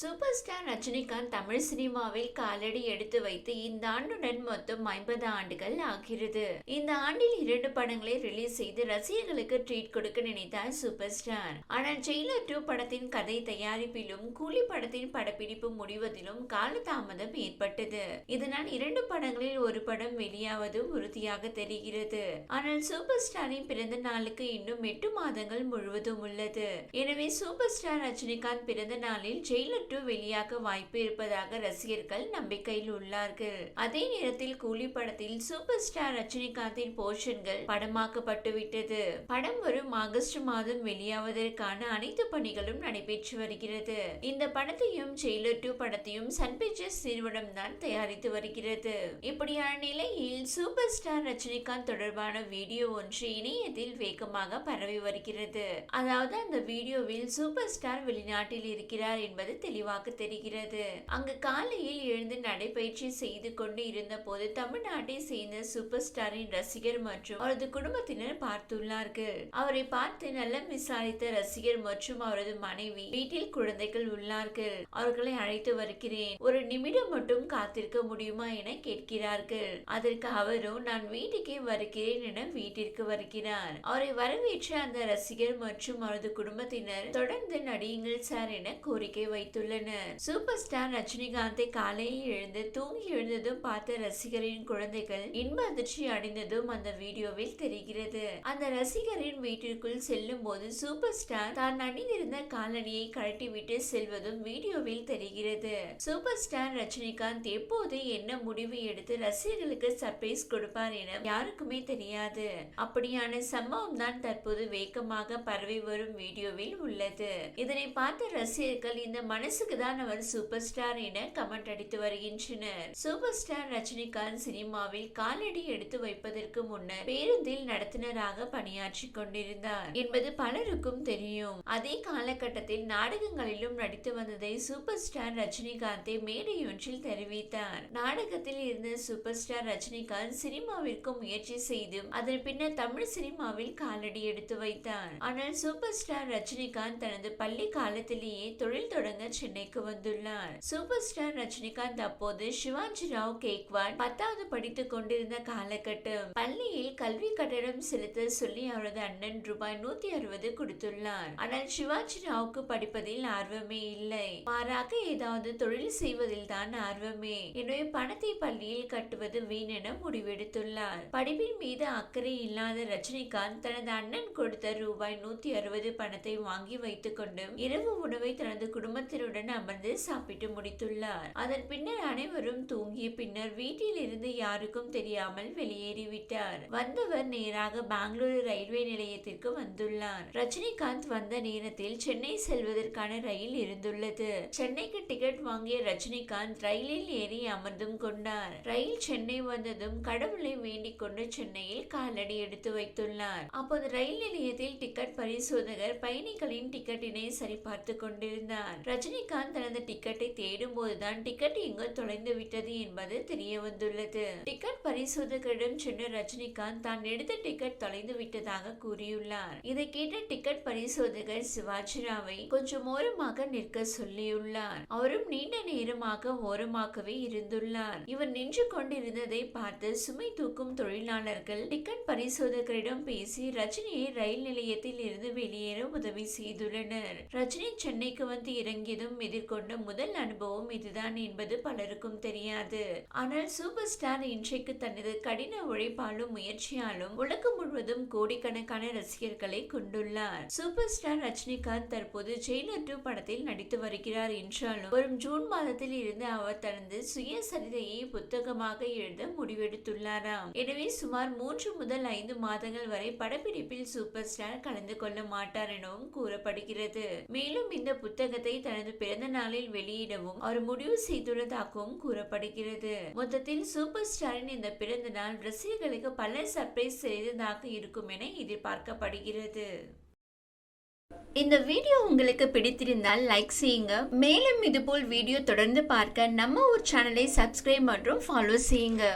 Super star Rajinikanth Tamil சினிமாவில் காலடி எடுத்து வைத்து இந்த ஆண்டுடன் மொத்தம் ஐம்பது ஆண்டுகள் ஆகிறது. இந்த ஆண்டில் இரண்டு படங்களை ரிலீஸ் செய்து ரசிகர்களுக்கு ட்ரீட் கொடுக்க நினைத்தார் சூப்பர் ஸ்டார். ஆனால் ஜெயிலர் டூ படத்தின் கதை தயாரிப்பிலும் கூலி படத்தின் படப்பிடிப்பு முடிவதிலும் காலதாமதம் ஏற்பட்டது. இதனால் இரண்டு படங்களில் ஒரு படம் வெளியாவது உறுதியாக தெரிகிறது. ஆனால் சூப்பர் ஸ்டாரின் பிறந்த நாளுக்கு இன்னும் எட்டு மாதங்கள் முழுவதும் உள்ளது. எனவே சூப்பர் ஸ்டார் ரஜினிகாந்த் பிறந்த நாளில் ஜெயிலர் டு வெளியாக வாய்ப்பு இருப்பதாக ரசிகர்கள் நம்பிக்கையில் உள்ளார்கள். அதே நேரத்தில் கூலி படத்தில் சூப்பர் ஸ்டார் ரஜினிகாந்தின் போர்ஷன்கள் படமாக்கப்பட்டு விட்டது படம் வரும் ஆகஸ்ட் மாதம் வெளியாவதற்கான அனைத்து பணிகளும் நடைபெற்று வருகிறது. இந்த படத்தையும் ஜெயிலர் டூ படத்தையும் சன் பிக்சர்ஸ் நிறுவனம் தான் தயாரித்து வருகிறது. இப்படியான நிலையில் சூப்பர் ஸ்டார் ரஜினிகாந்த் தொடர்பான வீடியோ ஒன்று இணையத்தில் வேகமாக பரவி வருகிறது. அதாவது அந்த வீடியோவில் சூப்பர் ஸ்டார் வெளிநாட்டில் இருக்கிறார் என்பது தெளிவாக தெரிகிறது. அங்கு காலையில் எழுந்து நடைபயிற்சி செய்து கொண்டு இருந்த போது தமிழ்நாட்டை சேர்ந்த சூப்பர் ஸ்டாரின் ரசிகர் மற்றும் அவரது குடும்பத்தினர் பார்த்துள்ளார்கள். அவரை பார்த்து நலம் விசாரித்த ரசிகர் மற்றும் அவரது மனைவி வீட்டில் குழந்தைகள் உள்ளார்கள். அவர்களை அழைத்து வருகிறேன். ஒரு நிமிடம் மட்டும் காத்திருக்க முடியுமா என கேட்கிறார்கள். அதற்கு அவரும் நான் வீட்டுக்கே வருகிறேன் என வீட்டிற்கு வருகிறார். அவரை வரவேற்ற அந்த ரசிகர் மற்றும் அவரது குடும்பத்தினர் தொடர்ந்து நடியுங்கள் சார் என கோரிக்கை வைத்துள்ளனர் சூப்பர் ஸ்டார் ரஜினிகாந்தை காலையில் எழுந்து தூங்கி எழுந்ததும் பார்த்த ரசிகரின் குழந்தைகள் இன்ப அதிர்ச்சி அடைந்ததும் அந்த வீடியோவில் தெரிகிறது. அந்த ரசிகரின் வீட்டிற்குள் செல்லும் போது சூப்பர் ஸ்டார் தான் அணிந்திருந்த காலணியை கழட்டிவிட்டு செல்வதும் வீடியோவில் தெரிகிறது. சூப்பர் ஸ்டார் ரஜினிகாந்த் எப்போது என்ன முடிவு எடுத்து ரசிகர்களுக்கு சர்ப்ரைஸ் கொடுப்பார் என யாருக்குமே தெரியாது. அப்படியான சம்பவம் தான் தற்போது வேகமாக பரவி வரும் வீடியோவில் உள்ளது. இதனை பார்த்த ரசிகர்கள் இந்த மனசு வயசுக்கு தான் அவர் சூப்பர் ஸ்டார் என கமெண்ட் அடித்து வருகின்றனர். சூப்பர் ஸ்டார் ரஜினிகாந்த் சினிமாவில் காலடி எடுத்து வைப்பதற்கு முன்னர் பேருந்தில் நடத்துனராக பணியாற்றி கொண்டிருந்தார் என்பது பலருக்கும் தெரியும். அதே காலகட்டத்தில் நாடகங்களிலும் நடித்து வந்ததை சூப்பர் ஸ்டார் ரஜினிகாந்தை மேடையொன்றில் தெரிவித்தார். நாடகத்தில் இருந்த சூப்பர் ஸ்டார் ரஜினிகாந்த் சினிமாவிற்கு முயற்சி செய்தும் அதன் பின்னர் தமிழ் சினிமாவில் காலடி எடுத்து வைத்தார். ஆனால் சூப்பர் ஸ்டார் ரஜினிகாந்த் தனது பள்ளி காலத்திலேயே தொழில் தொடங்க சென்னைக்கு வந்துள்ளார். சூப்பர் ஸ்டார் ரஜினிகாந்த் அப்போது சிவாஜி ராவ் கேக்வாட் பத்தாவது படித்துக் கொண்டிருந்த காலகட்டம். பள்ளியில் கல்வி கட்டணம் செலுத்த சொல்லி அவரது அண்ணன் ரூபாய் நூத்தி அறுபது கொடுத்துள்ளார். ஆனால் சிவாஜி ராவுக்கு படிப்பதில் ஆர்வமே இல்லை. மாறாக ஏதாவது தொழில் செய்வதில் தான் ஆர்வமே. எனவே பணத்தை பள்ளியில் கட்டுவது வீண் என முடிவெடுத்துள்ளார். படிப்பின் மீது அக்கறை இல்லாத ரஜினிகாந்த் தனது அண்ணன் கொடுத்த ரூபாய் நூத்தி அறுபது பணத்தை வாங்கி வைத்துக் கொண்டு இரவு உணவை தனது குடும்பத்தினருடன் அமர்ந்து சாப்பிட்டு முடித்துள்ளார். அதன் பின்னர் அனைவரும் தூங்கிய பின்னர் வீட்டில் இருந்து யாருக்கும் தெரியாமல் வெளியேறிவிட்டார். வந்தவர் நேராக பெங்களூரு ரயில்வே நிலையத்திற்கு வந்துள்ளார். ரஜினிகாந்த் வந்த நேரத்தில் சென்னை செல்வதற்கான ரயில் இருந்துள்ளது. சென்னைக்கு டிக்கெட் வாங்கிய ரஜினிகாந்த் ரயிலில் ஏறி அமர்ந்தும் கொண்டார். ரயில் சென்னை வந்ததும் கடவுளை வேண்டிக் கொண்டு சென்னையில் காலடி எடுத்து வைத்துள்ளார். அப்போது ரயில் நிலையத்தில் டிக்கெட் பரிசோதகர் பயணிகளின் டிக்கெட்டினை சரிபார்த்து கொண்டிருந்தார். ரஜினி ரஜினிகாந்த் தனது டிக்கெட்டை தேடும் போதுதான் டிக்கெட் எங்கு தொலைந்து விட்டது என்பது தெரிய வந்துள்ளது டிக்கெட் பரிசோதகரிடம் சென்ற ரஜினிகாந்த் தான் எடுத்த டிக்கெட் தொலைந்து விட்டதாக கூறியுள்ளார். இதை கேட்ட டிக்கெட் பரிசோதகர் சிவாஜிராவை கொஞ்சம் ஓரமாக நிற்க சொல்லியுள்ளார். அவரும் நீண்ட நேரமாக ஓரமாகவே இருந்துள்ளார். இவர் நின்று கொண்டிருந்ததை பார்த்து சுமை தூக்கும் தொழிலாளர்கள் டிக்கெட் பரிசோதகரிடம் பேசி ரஜினியை ரயில் நிலையத்தில் இருந்து வெளியேற உதவி செய்துள்ளனர். ரஜினி சென்னைக்கு வந்து இறங்கியதும் எதிர்கொண்ட முதல் அனுபவம் இதுதான் என்பது பலருக்கும் தெரியாது. ஆனால் சூப்பர் ஸ்டார் இன்றைக்கு தனது கடின உழைப்பாலும் முயற்சியாலும் உலகம் முழுவதும் கோடிக்கணக்கான ரசிகர்களை கொண்டுள்ளார். சூப்பர் ஸ்டார் ரஜினிகாந்த் தற்போது ஜெயிலர் டூ படத்தில் நடித்து வருகிறார் என்றாலும் வரும் ஜூன் மாதத்தில் இருந்து அவர் தனது சுயசரிதையை புத்தகமாக எழுத முடிவெடுத்துள்ளாராம். எனவே சுமார் மூன்று முதல் ஐந்து மாதங்கள் வரை படப்பிடிப்பில் சூப்பர் ஸ்டார் கலந்து கொள்ள மாட்டார் எனவும் கூறப்படுகிறது. மேலும் இந்த புத்தகத்தை தனது தனது பிறந்த நாளில் வெளியிடவும் அவர் முடிவு செய்துள்ளதாகவும் கூறப்படுகிறது. மொத்தத்தில் சூப்பர் ஸ்டாரின் இந்த பிறந்த நாள் ரசிகர்களுக்கு பல சர்ப்ரைஸ் செய்ததாக இருக்கும் என எதிர்பார்க்கப்படுகிறது. இந்த வீடியோ உங்களுக்கு பிடித்திருந்தால் லைக் செய்யுங்க. மேலும் இதுபோல் வீடியோ தொடர்ந்து பார்க்க நம்ம ஒரு சேனலை சப்ஸ்கிரைப் மற்றும் ஃபாலோ செய்யுங்க.